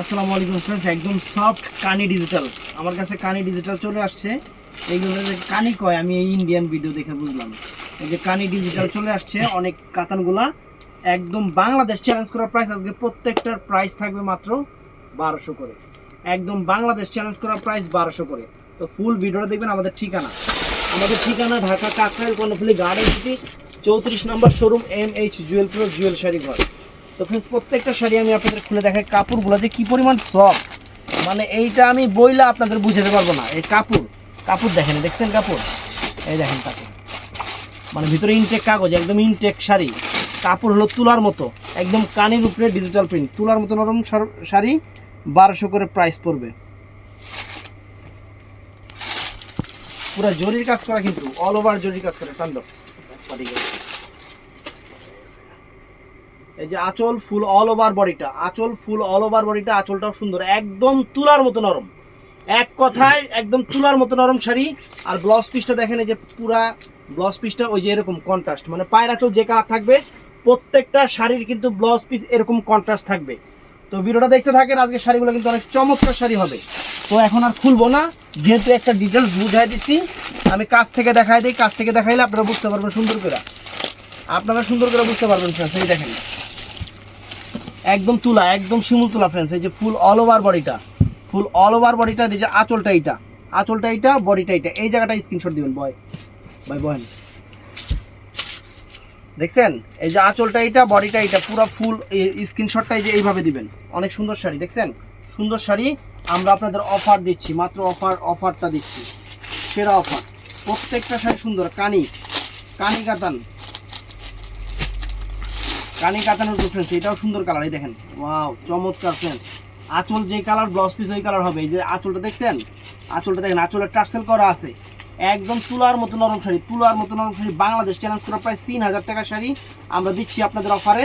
আসসালামু আলাইকুম ফ্রেন্ডস একদম সফট কানি ডিজিটাল আমার কাছে কানি ডিজিটাল চলে আসছে। এইগুলো যে কানি কয় আমি এই ইন্ডিয়ান ভিডিও দেখে বুঝলাম। এই যে কানি ডিজিটাল চলে আসছে অনেক কাতানগুলা। একদম বাংলাদেশ চ্যালেঞ্জ করার প্রাইস আজকে প্রত্যেকটার প্রাইস থাকবে মাত্র বারোশো করে। একদম বাংলাদেশ চ্যালেঞ্জ করার প্রাইস বারোশো করে। তো ফুল ভিডিওটা দেখবেন আমাদের ঠিকানা। আমাদের ঠিকানা ঢাকা কাকরাইল কর্ণফুলি গার্ডেন সিটি চৌত্রিশ number showroom M H Jewel pro Jewel sari ঘর। তো ফ্রেন্ডস প্রত্যেকটা শাড়ি আমি আপনাদের খুলে দেখাই। কাপড়গুলো যে কি পরিমাণ সফট মানে এইটা আমি বইলা আপনাদের বুঝাতে পারব না। এই কাপড় কাপড় দেখেন, দেখছেন কাপড়? এই দেখেন কাপড় মানে ভিতরে ইনটেক কাগজ, একদম ইনটেক শাড়ি। কাপড় হলো তুলার মতো, একদম কানের উপরে ডিজিটাল প্রিন্ট তুলার মতো নরম শাড়ি, বারোশো করে প্রাইস পড়বে। পুরো জরির কাজ করা কিন্তু অল ওভার জরির কাজ করে টান দাও। এই যে আঁচল ফুল অল ওভার বডিটা আঁচল ফুল অল ওভার বডিটা আঁচলটাও সুন্দর, একদম তুলার মতো নরম। এক কথায় একদম তুলার মতো নরম শাড়ি, আর ব্লাউজ পিসটা দেখেন এই যে পুরা ব্লাউজ পিসটা ওই যে এরকম কন্ট্রাস্ট মানে পায়ের আঁচল যে কালার থাকবে, প্রত্যেকটা শাড়ির কিন্তু ব্লাউজ পিস এরকম কন্ট্রাস্ট থাকবে। তো ভিডিওটা দেখতে থাকেন আজকে শাড়িগুলো কিন্তু অনেক চমৎকার শাড়ি হবে। তো এখন আর খুলবো না, যেহেতু একটা ডিটেলস বুঝাই দিছি, আমি কাছ থেকে দেখাই দিই, কাছ থেকে দেখাইলে আপনারা বুঝতে পারবেন সুন্দর করে। আপনারা সুন্দর করে বুঝতে পারবেন ফ্রেন্ডস এই দেখেন। একদম তুলা, একদম শিমুল তুলা ফ্রেন্ডস এই যে ফুল অল ওভার বডিটা ফুল অল ওভার বডিটা এই যে আঁচলটা এইটা আঁচলটা এইটা বডিটা এইটা, এই জায়গাটা স্ক্রিনশট দিবেন বয় বয় বহেন দেখছেন? এই যে আঁচলটা এইটা বডিটা এইটা, পুরো ফুল স্ক্রিনশটটা এই যে এইভাবে দিবেন, অনেক সুন্দর শাড়ি, দেখছেন? সুন্দর শাড়ি, আমরা আপনাদের অফার দিচ্ছি, মাত্র অফার অফারটা দিচ্ছি, সেরা অফার প্রত্যেকটা শাড়ি সুন্দর, কানি কানি কাতান কানি কাতানোর উপর ফ্রেন্ডস এটাও সুন্দর কালার এই দেখেন। ওয়াও চমৎকার ফ্রেন্ডস আঁচল যে কালার ব্লাউজ পিস ওই কালার হবে। এই যে আঁচলটা দেখছেন? আঁচলটা দেখেন আঁচলের টার্সেল করা আছে। একদম তুলার মতো নরম শাড়ি তুলার মতো নরম শাড়ি। বাংলাদেশ চ্যালেঞ্জ করা প্রাইস তিন হাজার টাকা শাড়ি। আমরা দিচ্ছি আপনাদের অফারে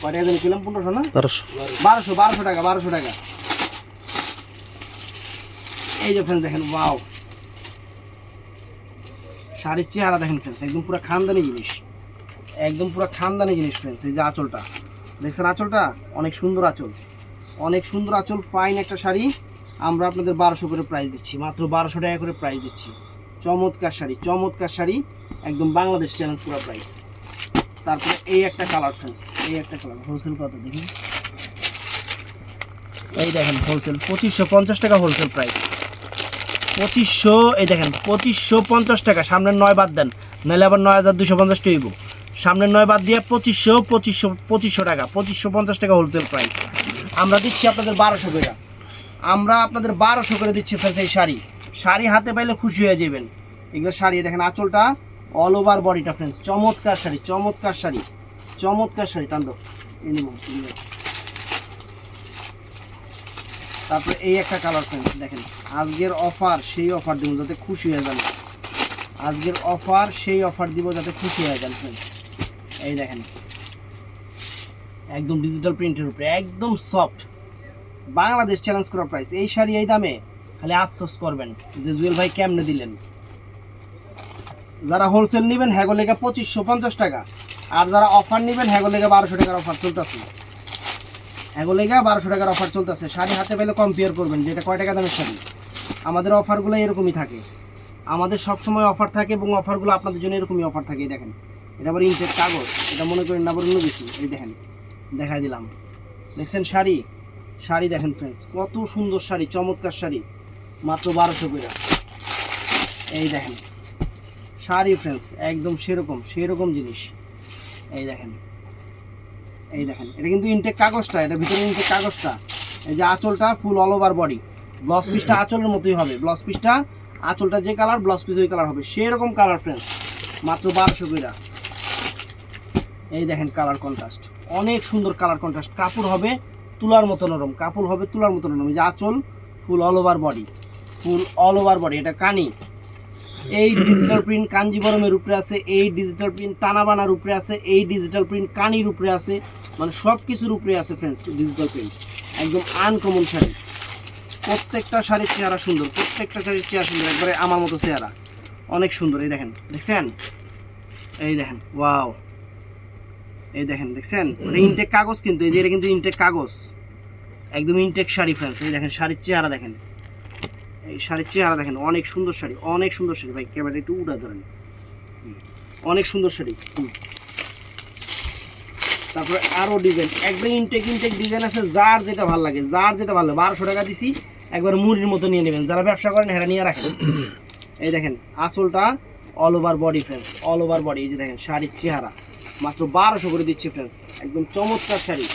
কয় টাকা জানি কিলাম পনেরোশো না? বারোশো। বারোশো বারোশো টাকা বারোশো টাকা। এই যে ফ্রেন্স দেখেন ওয়াও শাড়ির চেহারা দেখেন ফ্রেন্স একদম পুরো খানদানি জিনিস। একদম পুরো খানদানি জিনিস ফ্রেন্ডস এই যে আঁচলটা। দেখছেন আঁচলটা? অনেক সুন্দর আঁচল। অনেক সুন্দর আঁচল ফাইন একটা শাড়ি। আমরা আপনাদের বারোশো করে প্রাইস দিচ্ছি, মাত্র বারোশো টাকা করে প্রাইস দিচ্ছি। চমৎকার শাড়ি চমৎকার শাড়ি, একদম বাংলাদেশ চ্যালেঞ্জ পুরো প্রাইস তারপরে এই একটা কালার ফ্রেন্ডস এই একটা কালার হোলসেল কত দেখি? এই দেখেন হোলসেল পঁচিশশো পঞ্চাশ টাকা হোলসেল প্রাইস পঁচিশশো, এই দেখেন, পঁচিশশো পঞ্চাশ টাকা সামনের নয় বাদ দেন, নাহলে আবার নয় হাজার দুশো পঞ্চাশ টাকা সামনের নয় বাদ দিয়ে পঁচিশশো পঁচিশশো পঁচিশশো টাকা, পঁচিশশো পঞ্চাশ টাকা হোলসেল প্রাইস আমরা দিচ্ছি আপনাদের বারোশো করে। আমরা আপনাদের বারোশো করে দিচ্ছি ফ্রেন্ডস এই শাড়ি। শাড়ি হাতে পাইলে খুশি হয়ে যাবেন। এগুলো শাড়ি, দেখেন আঁচলটা অল ওভার বডিটা ফ্রেন্ডস। চমৎকার শাড়ি চমৎকার শাড়ি চমৎকার শাড়ি। টান। তারপরে এই একটা কালার ফ্রেন্ডস, দেখেন। আজকের অফার সেই অফার দিব যাতে খুশি হয়ে যান। আজকের অফার সেই অফার দিব যাতে খুশি হয়ে যান, ফ্রেন্ডস। এই দেখেন। একদম ডিজিটাল প্রিন্টের উপরে, একদম সফট বাংলাদেশ চ্যালেঞ্জ করা প্রাইস এই শাড়ি এই দামে খালি আফসোস করবেন যে জুয়েল ভাই কেমনে দিলেন। যারা হোলসেল নেবেন হ্যাগো লেগে পঁচিশশো পঞ্চাশ টাকা। আর যারা অফার নেবেন হ্যাগো লেগে বারোশো টাকার অফার চলতেছে। এগুলোগা বারোশো টাকার অফার চলতেছে। শাড়ি হাতে পেলে কম্পেয়ার করবেন যে এটা কয় টাকা দামের শাড়ি। আমাদের অফারগুলো এরকমই থাকে। আমাদের সবসময় অফার থাকে এবং অফারগুলো আপনাদের জন্য এরকমই অফার থাকে দেখেন। এটা আবার ইনটেক কাগজ, এটা মনে করেন আবার অন্য কিছু। এই দেখেন, দেখাই দিলাম। দেখছেন শাড়ি? শাড়ি দেখেন ফ্রেন্ডস কত সুন্দর শাড়ি, চমৎকার শাড়ি, মাত্র বারোশো করে এই দেখেন, শাড়ি ফ্রেন্ডস একদম সেরকম সেরকম জিনিস। এই দেখেন এই দেখেন, এটা কিন্তু ইনটেক কাগজটা, এটা ভিতরে ইনটেক কাগজটা। এই যে আঁচলটা full all over body blouse পিসটা আঁচলের মতোই হবে। ব্লাউজ পিসটা আঁচলটা যে কালার ব্লাউজ পিস ওই কালার হবে। সেরকম কালার ফ্রেন্ডস মাত্র বারোশো কইরা। এই দেখেন কালার কন্ট্রাস্ট অনেক সুন্দর কালার কন্ট্রাস্ট কাপড় হবে তুলার মতো নরম, কাপড় হবে তুলার মতো নরম। যে আঁচল full all over body full all over body এটা কানি। এই ডিজিটাল প্রিন্ট কাঞ্জিবরমের উপরে আছে, এই ডিজিটাল প্রিন্ট তানাবানার উপরে আছে, এই ডিজিটাল প্রিন্ট কানির উপরে আছে। মানে সব কিছুর উপরে আছে ফ্রেন্ডস ডিজিটাল প্রিন্ট একদম আনকমন শাড়ি। প্রত্যেকটা শাড়ির চেহারা সুন্দর, প্রত্যেকটা শাড়ির চেহারা সুন্দর। একবারে আমার মতো চেহারা। অনেক সুন্দর, এই দেখেন। দেখছেন? এই দেখেন ওয়াও এই দেখেন, দেখছেন? ইনটেক কাগজ কিন্তু, এই যে এটা কিন্তু ইনটেক কাগজ। একদম ইনটেক শাড়ি ফ্রেন্ডস এই দেখেন, শাড়ির চেহারা দেখেন। এই শাড়ির চেহারা দেখেন, অনেক সুন্দর শাড়ি, অনেক সুন্দর শাড়ি। ভাই ক্যামেরা একটু উড়া ধরেন। অনেক সুন্দর শাড়ি। তারপরে আরও ডিজাইন একদম ইনটেক ইনটেক ডিজাইন আছে, যার যেটা ভালো লাগে, যার যেটা ভালো লাগে। বারোশো টাকা দিছি, একবার মুড়ির মতো নিয়ে নেবেন। যারা ব্যবসা করেন, হেরা নিয়ে রাখেন। এই দেখেন আসলটা all over body friends all over body এই যে দেখেন, শাড়ির চেহারা। মাত্র বারোশো করে দিচ্ছি ফ্রেন্ডস একদম চমৎকার শাড়ি।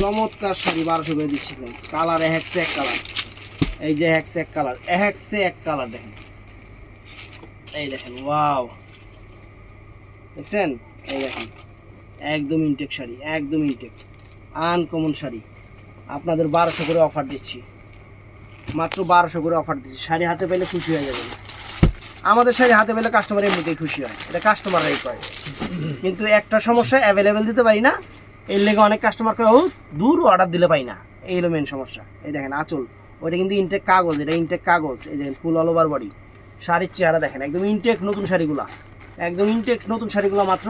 চমৎকার শাড়ি বারোশো করে দিচ্ছি ফ্রেন্ডস কালার একসে এক কালার। এই যে একসে এক কালার একসে এক কালার দেখেন। এই দেখেন ওয়াও দেখছেন? এই দেখেন, একদম ইনটেক শাড়ি, একদম ইনটেক আনকমন শাড়ি। আপনাদের বারোশো করে অফার দিচ্ছি। মাত্র বারোশো করে অফার দিচ্ছি। শাড়ি হাতে পেলে খুশি হয়ে যাবেন। আমাদের শাড়ি হাতে পেলে কাস্টমার এমনিতেই খুশি হয়। এটা কাস্টমাররাই কয়। কিন্তু একটা সমস্যা অ্যাভেলেবেল দিতে পারি না। এর লেগে অনেক কাস্টমার কয় ও দূর অর্ডার দিলে পাই না। এই হলো মেন সমস্যা। এই দেখেন আঁচল। ওইটা কিন্তু ইনটেক কাগজ এটা ইনটেক কাগজ। এই দেখেন ফুল অল ওভার বডি শাড়ির চেহারা দেখেন একদম ইনটেক নতুন শাড়িগুলা। একদম ইনটেক নতুন শাড়িগুলো মাত্র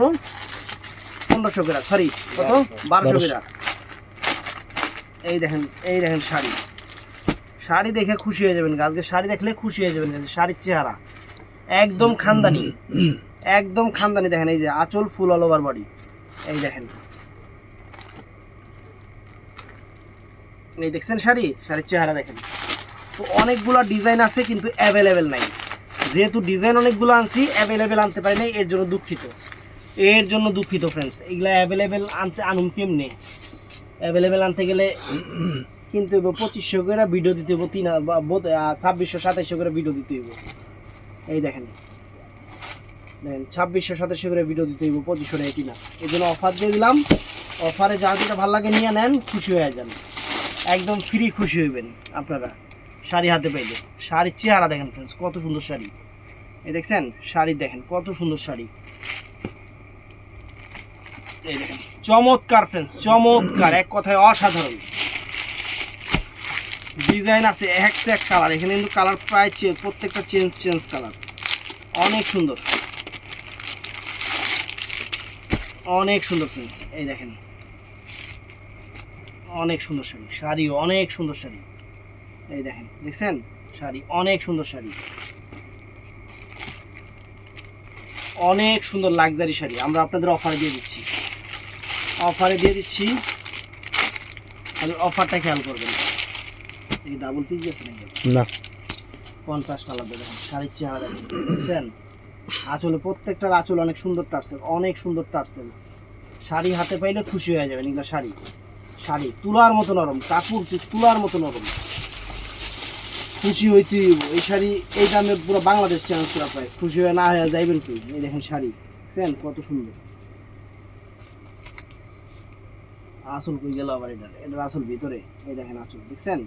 পনেরোশো গ্রাম সরি কত? বারোশো গ্রাম। এই দেখেন এই দেখেন শাড়ি। শাড়ি দেখে খুশি হয়ে যাবেন আজকে শাড়ি দেখলে খুশি হয়ে যাবেন শাড়ির চেহারা। একদম খানদানি। একদম খানদানি দেখেন, এই যে আঁচল ফুল অল ওভার বডি এই দেখেন। এই দেখছেন শাড়ি? শাড়ির চেহারা দেখেন। তো অনেকগুলো ডিজাইন আছে কিন্তু অ্যাভেলেবেল নাই। যেহেতু ডিজাইন অনেকগুলো আনছি অ্যাভেলেবেল আনতে পারি নাই, এর জন্য দুঃখিত। এর জন্য দুঃখিত ফ্রেন্ডস এগুলো অ্যাভেলেবেল আনতে আনুন কেমনে? অ্যাভেলেবেল আনতে গেলে কিন্তু পঁচিশশো করে ভিডিও দিতে হইব তিন ছাব্বিশশো, সাতাইশশো করে ভিডিও দিতে হইব। এই দেখেন। দেখেন ছাব্বিশশো সাতাশশো করে ভিডিও দিতে হইব পঁচিশশো টাকা কিনা এই জন্য অফার দিয়ে দিলাম। অফারে যা যেটা ভালো লাগে নিয়ে নেন, খুশি হয়ে যান। একদম ফ্রি খুশি হইবেন আপনারা। শাড়ি হাতে পাইলে। শাড়ির চেহারা দেখেন ফ্রেন্ডস কত সুন্দর শাড়ি। এই দেখছেন? শাড়ি দেখেন, কত সুন্দর শাড়ি। এই দেখেন, চমৎকার ফ্রেন্ডস চমৎকার। এক কথায় অসাধারণ। ডিজাইন আছে, এক এক কালার এখানে কিন্তু কালার প্রায় প্রত্যেকটা চেঞ্জ চেঞ্জ কালার অনেক সুন্দর। অনেক সুন্দর ফ্রেন্ডস এই দেখেন। অনেক সুন্দর শাড়ি শাড়ি অনেক সুন্দর শাড়ি। এই দেখেন দেখছেন? শাড়ি অনেক সুন্দর শাড়ি। অনেক সুন্দর লাক্সারি শাড়ি আমরা আপনাদের অফারে দিয়ে দিচ্ছি। অফারে দিয়ে দিচ্ছি তাহলে অফারটা খেয়াল করবেন। এই ডাবল পিস গেছে নাকি? না। কন্ট্রাস্ট আলাদা দেখেন শাড়ির চেহারা দেখেন বুঝছেন আঁচলে, প্রত্যেকটার আঁচল অনেক সুন্দর টার্সেল, অনেক সুন্দর টার্সেল। শাড়ি হাতে পাইলে খুশি হয়ে যাবেন এগুলো শাড়ি। শাড়ি, তুলার মতো নরম, কাপড় তুলার মতো নরম। খুশি হইতে এই শাড়ি, এই দামে পুরো বাংলাদেশ চ্যালেঞ্জ করা প্রাইস খুশি হয়ে না হয়ে যাইবেন কি এই দেখেন শাড়ি। দেখছেন? কত সুন্দর। আসল কই গেল আবার এটা এটার আসল ভিতরে। এই দেখেন আঁচল। দেখছেন?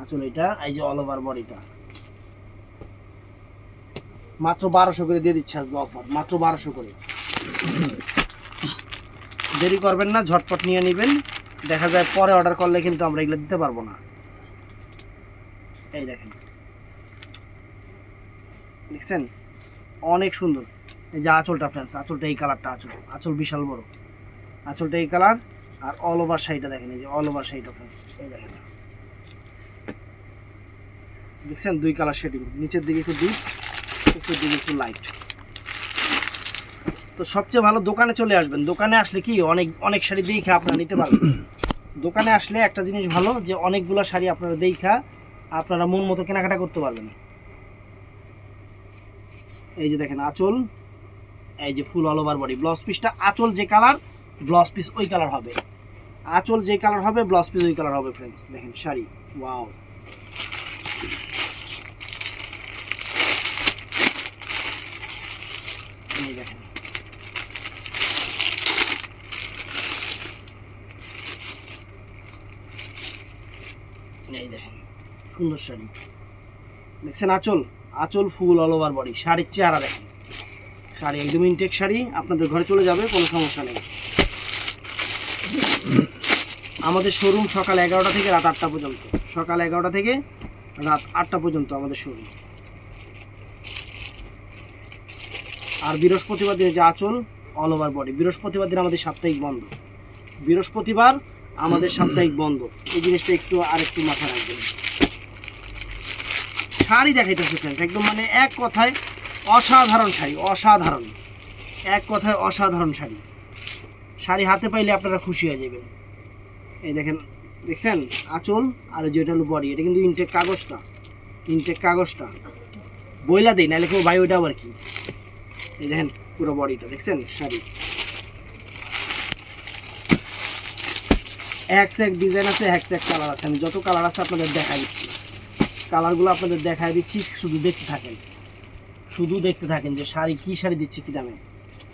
আঁচল এটা, এই যে অল ওভার বডিটা মাত্র বারোশো করে দিয়ে দিচ্ছে আজকে অফার মাত্র বারোশো করে। দেরি করবেন না, ঝটপট নিয়ে নেবেন। দেখা যায় পরে অর্ডার করলে কিন্তু আমরা এগুলো দিতে পারব না। এই দেখেন। দেখছেন? অনেক সুন্দর। এই যে আঁচলটা ফ্রেন্ডস আঁচলটা এই কালারটা আঁচল আঁচল বিশাল বড়। আঁচলটা এই কালার আর অল ওভার শাড়িটা দেখেন, এই যে অল ওভার শাড়িটা ফ্রেন্ডস এই দেখেন। দেখছেন? দুই কালার শেডিং নিচের দিকে একটু ডিপ উপরের দিকে একটু লাইট তো সবচেয়ে ভালো দোকানে চলে আসবেন। দোকানে আসলে কি, অনেক অনেক শাড়ি দেখে আপনারা নিতে পারবেন। দোকানে আসলে একটা জিনিস ভালো, যে অনেকগুলো শাড়ি আপনারা দেখা আপনারা মন মতো কেনাকাটা করতে পারবেন। এই যে দেখেন আঁচল, এই যে full all over body blouse পিসটা আঁচল যে কালার ব্লাউজ পিস ওই কালার হবে। আঁচল যে কালার হবে ব্লাউজ পিস ওই কালার হবে ফ্রেন্ডস দেখেন শাড়ি ওয়াও এই দেখেন। এই দেখেন, সুন্দর শাড়ি। দেখছেন আঁচল? আঁচল ফুল অল ওভার বডি শাড়ির চেহারা দেখেন। শাড়ি একদম ইনটেক শাড়ি, আপনাদের ঘরে চলে যাবে, কোনো সমস্যা নেই। আমাদের শোরুম সকাল এগারোটা থেকে রাত আটটা পর্যন্ত। সকাল এগারোটা থেকে রাত আটটা পর্যন্ত আমাদের শোরুম আর বৃহস্পতিবার দিনে যে আঁচল অল ওভার বডি বৃহস্পতিবার দিন আমাদের সাপ্তাহিক বন্ধ। বৃহস্পতিবার আমাদের সাপ্তাহিক বন্ধ। এই জিনিসটা একটু আর একটু মাথায় রাখবেন। শাড়ি দেখাইতেছে ফ্রেন্ডস একদম মানে এক কথায় অসাধারণ শাড়ি, অসাধারণ। এক কথায় অসাধারণ শাড়ি। শাড়ি হাতে পাইলে আপনারা খুশি হয়ে যাবেন। এই দেখেন, দেখছেন? আঁচল আর যেটা হলো বডি এটা কিন্তু ইনটেক কাগজটা ইনটেক কাগজটা। বইলা দেই, নাহলে কেউ ভাই, ওইটা আবার কি? এই দেখেন পুরো বডিটা, দেখছেন? শাড়ি। হ্যাক্স এক ডিজাইন আছে হ্যাক্স এক কালার আছে। আমি যত কালার আছে আপনাদের দেখাই দিচ্ছি। কালারগুলো আপনাদের দেখাই দিচ্ছি, শুধু দেখতে থাকেন। শুধু দেখতে থাকেন যে শাড়ি, কি শাড়ি দিচ্ছি কি দামে।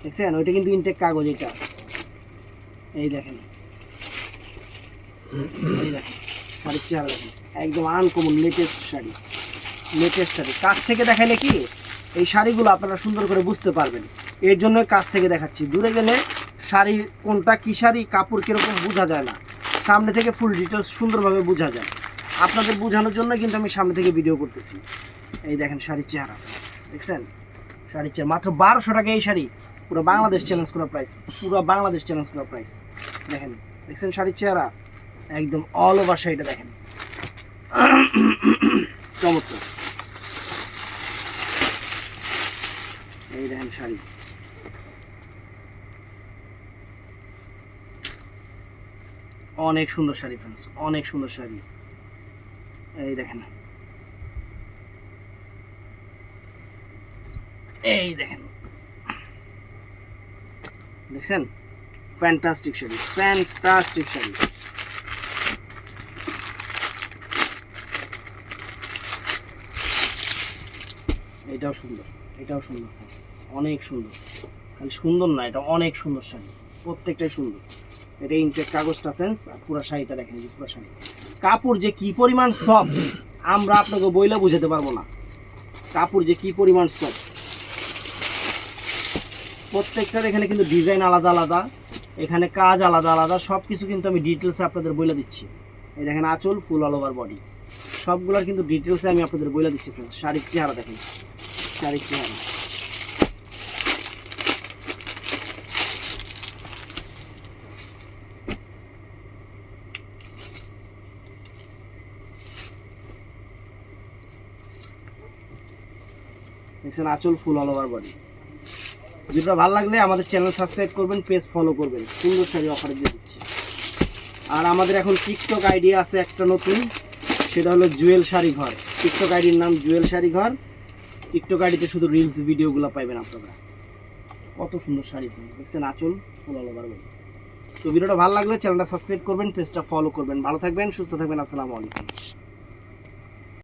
দেখছেন? ওইটা কিন্তু ইনটেক কাগজ এটা। এই দেখেন। এই দেখেন। শাড়ির চেহারা দেখেন। একদম uncommon latest sari. Latest sari. কাছ থেকে দেখাইলে কি? এই শাড়িগুলো আপনারা সুন্দর করে বুঝতে পারবেন। এর জন্য কাছ থেকে দেখাচ্ছি। দূরে গেলে শাড়ি কোনটা, কি শাড়ি, কাপড় কীরকম বোঝা যায় না। সামনে থেকে ফুল ডিটেলস সুন্দরভাবে বোঝা যায়। আপনাদের বোঝানোর জন্য কিন্তু আমি সামনে থেকে ভিডিও করতেছি। এই দেখেন শাড়ির চেহারা। দেখছেন? শাড়ির চেহারা। মাত্র বারোশো টাকা এই শাড়ি। পুরো বাংলাদেশ চ্যালেঞ্জ করা প্রাইস পুরো বাংলাদেশ চ্যালেঞ্জ করা প্রাইস দেখেন? দেখছেন শাড়ির চেহারা? একদম অল ওভার শাড়িটা দেখেন। চমৎকার। এই দেখেন শাড়ি। অনেক সুন্দর শাড়ি ফ্রেন্ডস অনেক সুন্দর শাড়ি। এই দেখেন। এই দেখেন। দেখছেন? Fantastic sari fantastic sari. এটাও সুন্দর এটাও সুন্দর। অনেক সুন্দর। খালি সুন্দর না, এটা অনেক সুন্দর শাড়ি। প্রত্যেকটাই সুন্দর। এটা ইনটেক কাগজটা ফ্রেন্ডস আর পুরো শাড়িটা দেখেন যে পুরো শাড়ি। কাপড় যে কি পরিমাণ সফট আমরা আপনাকে বইলে বুঝাতে পারব না। কাপড় যে কি পরিমাণ সফট প্রত্যেকটার এখানে কিন্তু ডিজাইন আলাদা আলাদা, এখানে কাজ আলাদা আলাদা সব কিছু কিন্তু আমি ডিটেলসে আপনাদের বলে দিচ্ছি। এই দেখেন আঁচল ফুল অল ওভার বডি সবগুলোর কিন্তু ডিটেলসে আমি আপনাদের বলে দিচ্ছি ফ্রেন্ডস শাড়ির চেহারা দেখেন। শাড়ির চেহারা। দেখছেন আঁচল ফুল অল ওভার বডি ভিডিওটা ভালো লাগলে আমাদের চ্যানেল সাবস্ক্রাইব করবেন পেজ ফলো করবেন। সুন্দর শাড়ি অফারে দিয়ে দিচ্ছি। আর আমাদের এখন টিকটক আইডি আছে একটা নতুন, সেটা হলো জুয়েল শাড়ি ঘর। টিকটক আইডির নাম জুয়েল শাড়ি ঘর। টিকটক আইডিতে শুধু রিলস ভিডিওগুলো পাইবেন আপনারা। কত সুন্দর শাড়ি ফুল দেখছেন আঁচল ফুল অল ওভার বডি তো ভিডিওটা ভালো লাগলে চ্যানেলটা সাবস্ক্রাইব করবেন পেজটা ফলো করবেন। ভালো থাকবেন, সুস্থ থাকবেন, আসসালামু আলাইকুম।